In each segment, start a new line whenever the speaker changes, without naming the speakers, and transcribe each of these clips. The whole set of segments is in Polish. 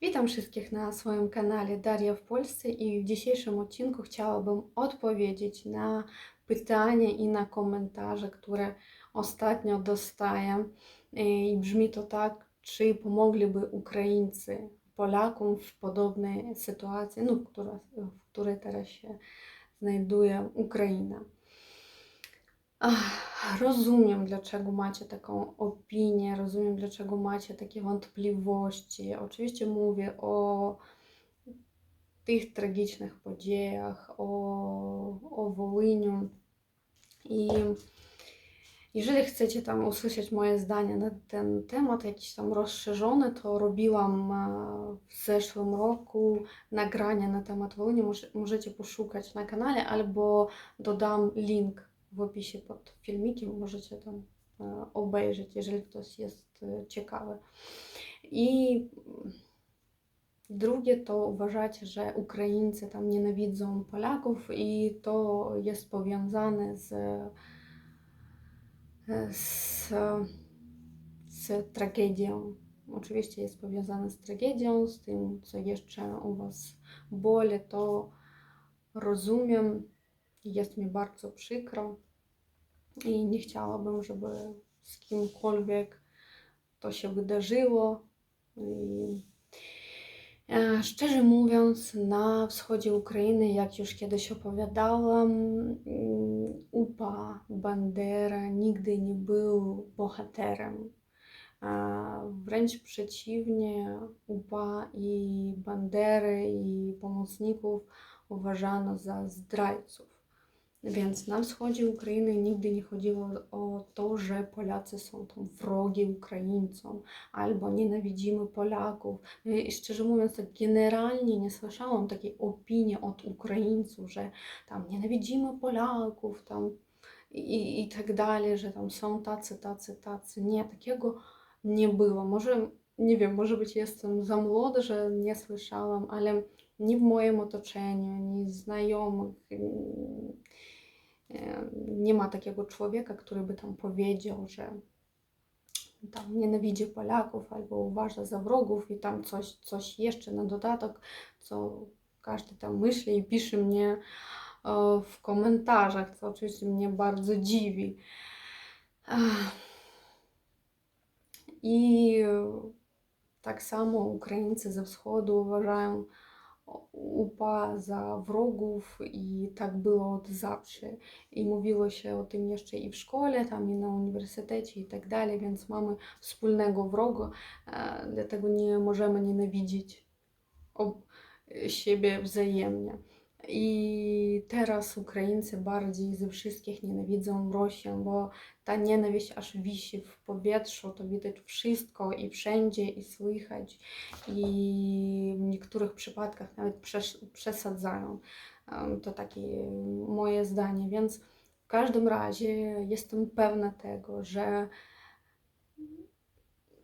Witam wszystkich na swoim kanale Daria w Polsce i w dzisiejszym odcinku chciałabym odpowiedzieć na pytania i na komentarze, które ostatnio dostaję. I brzmi to tak, czy pomogliby Ukraińcy Polakom w podobnej sytuacji, no, która, w której teraz się znajduje Ukraina. Ach, rozumiem, dlaczego macie taką opinię, rozumiem, dlaczego macie takie wątpliwości. Oczywiście mówię o tych tragicznych podziejach, o, o Wołyniu. I jeżeli chcecie tam usłyszeć moje zdanie na ten temat, jakiś tam rozszerzony, to robiłam e, w zeszłym roku nagranie na temat Wołyniu. Możecie poszukać na kanale albo dodam link w opisie pod filmikiem, możecie tam e, obejrzeć, jeżeli ktoś jest e, ciekawy. I drugie to uważacie, że Ukraińcy tam nienawidzą Polaków i to jest powiązane z, e, z, z tragedią. Oczywiście jest powiązane z tragedią, z tym, co jeszcze u Was boli, to rozumiem, jest mi bardzo przykro i nie chciałabym, żeby z kimkolwiek to się wydarzyło. I e, szczerze mówiąc, na wschodzie Ukrainy, jak już kiedyś opowiadałam, mm, UPA Bandera nigdy nie był bohaterem. Wręcz przeciwnie, UPA i Bandery i pomocników uważano za zdrajców. Więc na wschodzie Ukrainy nigdy nie chodziło o to, że Polacy są tam wrogi Ukraińcom albo nienawidzimy Polaków. I szczerze mówiąc, tak generalnie nie słyszałam takiej opinii od Ukraińców, że tam nienawidzimy Polaków tam i, i tak dalej, że tam są tacy, tacy, tacy. Nie, takiego nie było. Może, nie wiem, może być jestem za młoda, że nie słyszałam, ale nie w moim otoczeniu, ani znajomych nie ma takiego człowieka, który by tam powiedział, że tam nienawidzi Polaków albo uważa za wrogów i tam coś, coś jeszcze na dodatek, co każdy tam myśli i pisze mnie w komentarzach, co oczywiście mnie bardzo dziwi. I tak samo Ukraińcy ze wschodu uważają, UPA za wrogów i tak było od zawsze. I mówiło się o tym jeszcze i w szkole, tam i na uniwersytecie i tak dalej, więc mamy wspólnego wroga, dlatego nie możemy nienawidzić siebie wzajemnie. I teraz Ukraińcy bardziej ze wszystkich nienawidzą Rosjan, bo ta nienawiść aż wisi w powietrzu, to widać wszystko i wszędzie i słychać i w niektórych przypadkach nawet przesadzają. To takie moje zdanie, więc w każdym razie jestem pewna tego, że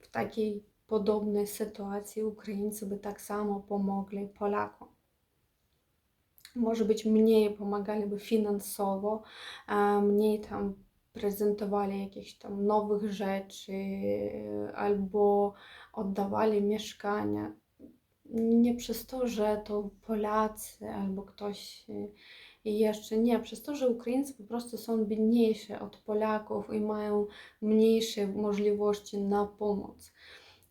w takiej podobnej sytuacji Ukraińcy by tak samo pomogli Polakom może być mniej pomagaliby finansowo, mniej tam prezentowali jakieś tam nowych rzeczy albo oddawali mieszkania. Nie przez to, że to Polacy albo ktoś jeszcze nie, przez to, że Ukraińcy po prostu są biedniejsi od Polaków i mają mniejsze możliwości na pomoc.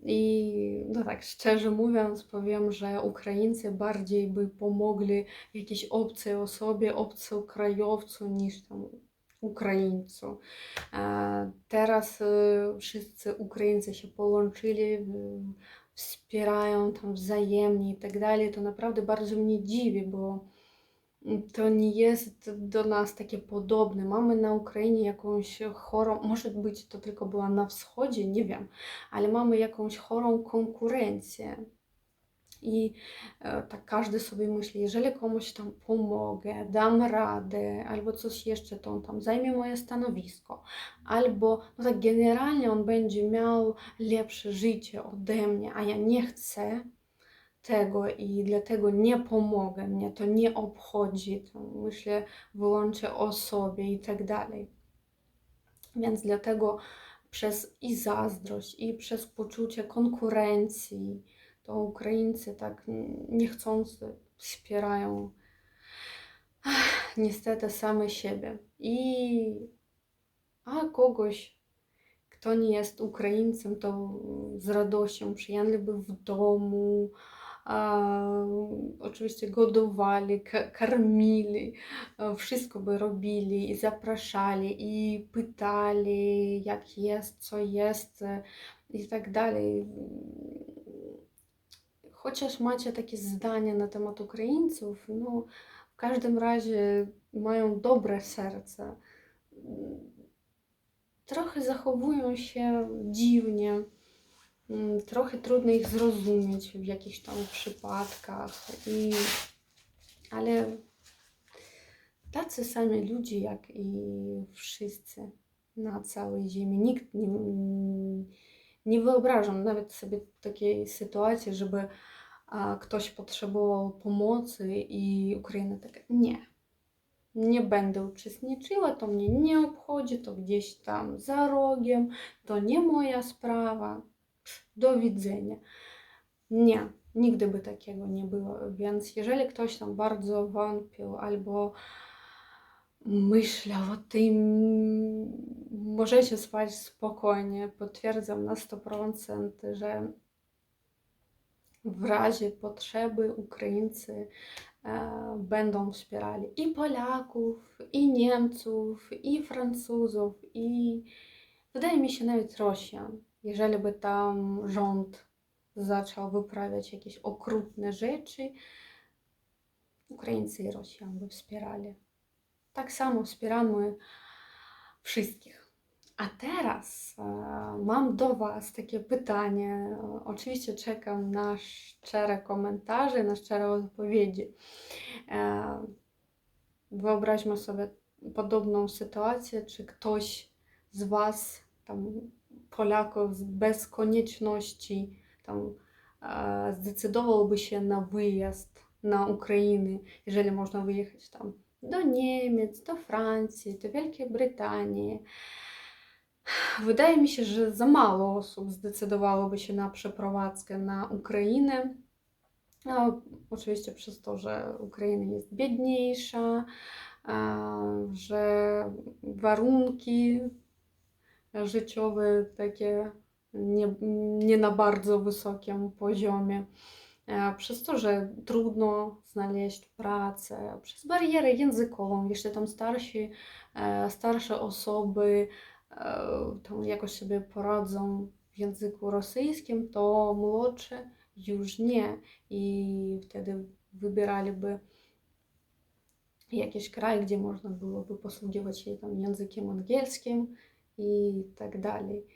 I no tak, szczerze mówiąc, powiem, że Ukraińcy bardziej by pomogli jakiejś obcej osobie, obcokrajowcu niż tam Ukraińcu. Teraz y, wszyscy Ukraińcy się połączyli, wspierają tam wzajemnie i tak dalej. To naprawdę bardzo mnie dziwi, bo to nie jest do nas takie podobne. Mamy na Ukrainie jakąś chorą, może być to tylko była na wschodzie, nie wiem, ale mamy jakąś chorą konkurencję. I e, tak każdy sobie myśli, jeżeli komuś tam pomogę, dam radę, albo coś jeszcze, to on tam zajmie moje stanowisko, albo no tak generalnie on będzie miał lepsze życie ode mnie, a ja nie chcę, tego i dlatego nie pomogę, mnie to nie obchodzi, to myślę wyłącznie o sobie i tak dalej. Więc dlatego przez i zazdrość, i przez poczucie konkurencji, to Ukraińcy tak niechcący wspierają ach, niestety same siebie. I a kogoś, kto nie jest Ukraińcem, to z radością przyjęliby w domu, oczywiście godowali, ka- karmili, e, wszystko by robili i zapraszali, i pytali, jak jest, co jest e, i tak dalej. Chociaż macie takie zdania na temat Ukraińców, no w każdym razie mają dobre serce. Trochę zachowują się dziwnie, trochę trudno ich zrozumieć w jakichś tam przypadkach, i, ale tacy sami ludzie jak i wszyscy na całej ziemi. Nikt nie, nie wyobrażam nawet sobie takiej sytuacji, żeby a, ktoś potrzebował pomocy i Ukraina taka, nie, nie będę uczestniczyła, to mnie nie obchodzi, to gdzieś tam za rogiem, to nie moja sprawa, do widzenia. Nie, nigdy by takiego nie było, więc jeżeli ktoś tam bardzo wątpił albo myślał o tym, możecie spać spokojnie. Potwierdzam na 100%, że w razie potrzeby Ukraińcy e, będą wspierali i Polaków, i Niemców, i Francuzów, i wydaje mi się nawet Rosjan. Jeżeli by tam rząd zaczął wyprawiać jakieś okrutne rzeczy, Ukraińcy i Rosjan by wspierali. Tak samo wspieramy wszystkich. A teraz e, mam do Was takie pytanie. Oczywiście czekam na szczere komentarze, na szczere odpowiedzi. E, Wyobraźmy sobie podobną sytuację, czy ktoś z Was, tam Polaków, bez konieczności tam e, zdecydowałby się na wyjazd na Ukrainę, jeżeli można wyjechać tam do Niemiec, do Francji, do Wielkiej Brytanii. Wydaje mi się, że za mało osób zdecydowałoby się na przeprowadzkę na Ukrainę. No, oczywiście przez to, że Ukraina jest biedniejsza, że warunki życiowe takie nie, nie na bardzo wysokim poziomie. E, Przez to, że trudno znaleźć pracę, przez barierę językową, jeśli tam starsi, e, starsze osoby e, tam jakoś sobie poradzą w języku rosyjskim, to młodsze już nie. I wtedy wybieraliby jakiś kraj, gdzie można byłoby posługiwać się tam językiem angielskim i tak dalej.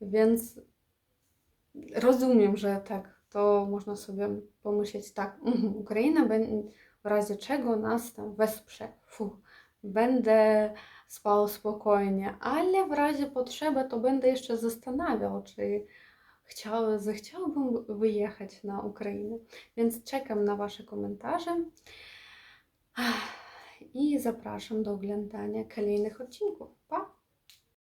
Więc rozumiem, że tak, to można sobie pomyśleć tak, mhm, Ukraina w razie czego nas tam wesprze, Fu, będę spał spokojnie, ale w razie potrzeby to będę jeszcze zastanawiał, czy chciał, zechciałbym wyjechać na Ukrainę. Więc czekam na Wasze komentarze i zapraszam do oglądania kolejnych odcinków. Pa!